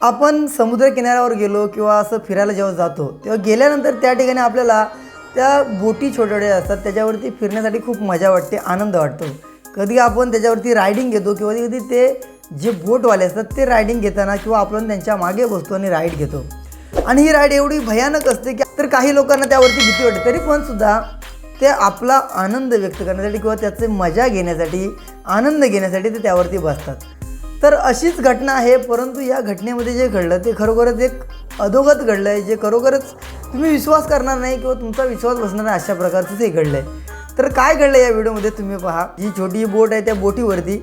आपण समुद्र किनाऱ्यावर गेलो किंवा असं फिरायला जेव्हा जातो तेव्हा गेल्यानंतर त्या ठिकाणी आपल्याला त्या बोटी छोट्या छोट्या असतात त्याच्यावरती फिरण्यासाठी खूप मजा वाटते आनंद वाटतो. कधी आपण त्याच्यावरती रायडिंग घेतो किंवा कधी कधी ते जे बोटवाले असतात ते रायडिंग घेताना किंवा आपण त्यांच्या मागे बसतो आणि राईड घेतो. आणि ही राईड एवढी भयानक असते की तर काही लोकांना त्यावरती भीती वाटते तरी पण सुद्धा ते आपला आनंद व्यक्त करण्यासाठी किंवा त्याचे मजा घेण्यासाठी आनंद घेण्यासाठी ते त्यावरती बसतात. तर अशीच घटना आहे परंतु या घटनेमध्ये जे घडलं ते खरोखरच एक अधोगत घडलं आहे जे खरोखरच तुम्ही विश्वास करणार नाही किंवा तुमचा विश्वास बसणार नाही अशा प्रकारचं ते घडलं आहे तर काय घडलं या व्हिडिओमध्ये तुम्ही पहा. जी छोटी बोट आहे त्या बोटीवरती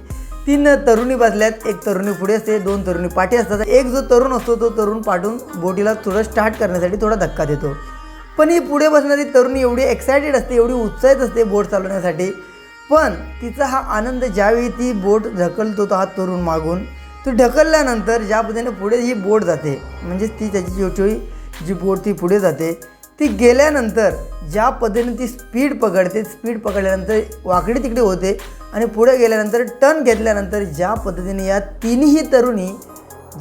तीन तरुणी बसल्यात. एक तरुणी पुढे असते दोन तरुणी पाठी असतात. एक जो तरुण असतो तो तरुण पाठून बोटीला थोडं स्टार्ट करण्यासाठी थोडा धक्का देतो. पण ही पुढे बसणारी तरुणी एवढी एक्सायटेड असते एवढी उत्साहित असते बोट चालवण्यासाठी. पण तिचा हा आनंद ज्यावेळी ती बोट ढकलतो तो हा तरुण मागून तो ढकलल्यानंतर ज्या पद्धतीने पुढे ही बोट जाते म्हणजेच ती त्याची छोटी जी बोट ती पुढे जाते ती गेल्यानंतर ज्या पद्धतीने ती स्पीड पकडते स्पीड पकडल्यानंतर वाकडी तिकडे होते आणि पुढे गेल्यानंतर टर्न घेतल्यानंतर ज्या पद्धतीने या तिन्ही तरुणी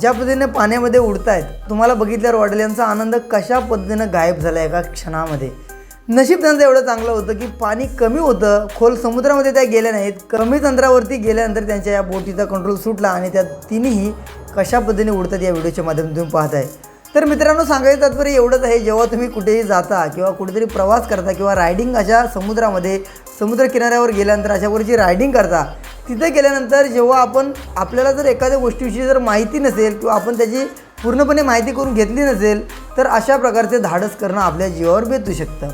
ज्या पद्धतीने पाण्यामध्ये उडत आहेत तुम्हाला बघितल्यावर वाटेल यांचा आनंद कशा पद्धतीनं गायब झाला एका क्षणामध्ये. नशीब त्यांचं एवढं चांगलं होतं की पाणी कमी होतं. खोल समुद्रामध्ये त्या गेल्या नाहीत. कमी तंत्रावरती गेल्यानंतर त्यांच्या या बोटीचा कंट्रोल सुटला आणि त्या तिन्ही कशा पद्धतीने उडतात या व्हिडिओच्या माध्यमातून पाहत आहे तर मित्रांनो सांगायचं तात्पर्य एवढंच आहे जेव्हा तुम्ही कुठेही जाता किंवा कुठेतरी प्रवास करता किंवा रायडिंग अशा समुद्रामध्ये समुद्र किनाऱ्यावर गेल्यानंतर अशावरची रायडिंग करता तिथे गेल्यानंतर जेव्हा आपण आपल्याला जर एखाद्या गोष्टीविषयी जर माहिती नसेल किंवा आपण त्याची पूर्णपणे माहिती करून घेतली नसेल तर अशा प्रकारचे धाडस करणं आपल्या जीवावर बेतू शकतं.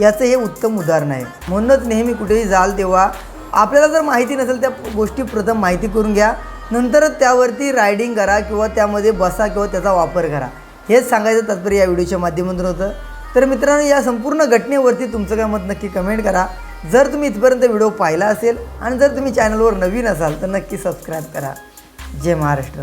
याचं हे उत्तम उदाहरण आहे. म्हणूनच नेहमी कुठेही जाल तेव्हा आपल्याला जर माहिती नसेल त्या गोष्टी प्रथम माहिती करून घ्या. नंतरच त्यावरती रायडिंग करा किंवा त्यामध्ये बसा किंवा त्याचा वापर करा. हेच सांगायचं तात्पर्य या व्हिडिओच्या माध्यमातून होतं. तर मित्रांनो या संपूर्ण घटनेवरती तुमचं काय मत नक्की कमेंट करा. जर तुम्ही इथपर्यंत व्हिडिओ पाहिला असेल आणि जर तुम्ही चॅनलवर नवीन असाल तर नक्की सबस्क्राईब करा. जय महाराष्ट्र.